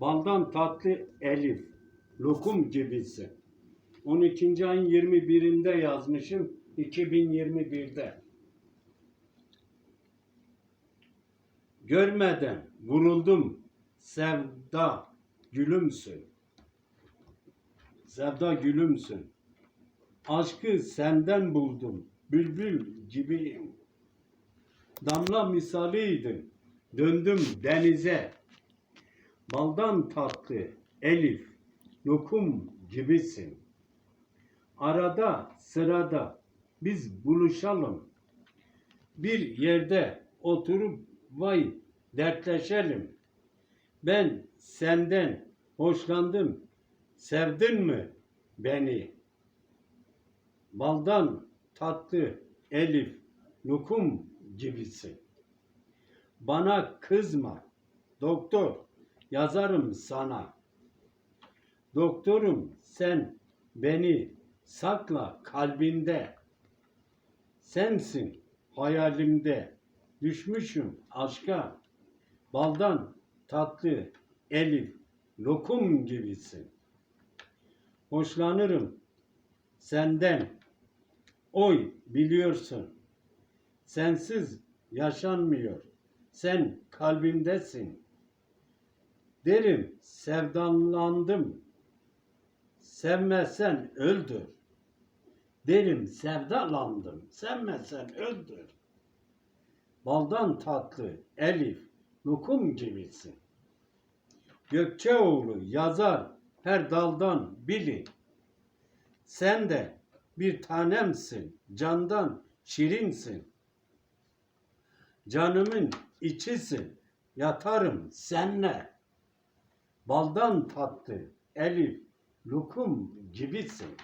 Baldan tatlı Elif, lokum gibisin. 12. ayın 21'inde yazmışım, 2021'de. Görmeden vuruldum, sevda gülümsün. Sevda gülümsün. Aşkı senden buldum, bülbül gibiyim. Damla misaliydin, döndüm denize. Baldan tatlı Elif, lokum gibisin. Arada sırada biz buluşalım. Bir yerde oturup vay dertleşelim. Ben senden hoşlandım. Sevdin mi beni? Baldan tatlı Elif, lokum gibisin. Bana kızma. Doktor, yazarım sana. Doktorum sen beni sakla kalbinde. Sensin hayalimde. Düşmüşüm aşka. Baldan tatlı Elif, lokum gibisin. Hoşlanırım senden. Oy biliyorsun. Sensiz yaşanmıyor. Sen kalbimdesin. Derim sevdalandım. Sevmezsen öldür. Derim sevdalandım. Sevmezsen öldür. Baldan tatlı Elif, lokum gibisin. Gökçeoğlu yazar her daldan bilin. Sen de bir tanemsin, candan şirinsin. Canımın içisin, yatarım senle. Baldan tatlı Elif, lokum gibisin.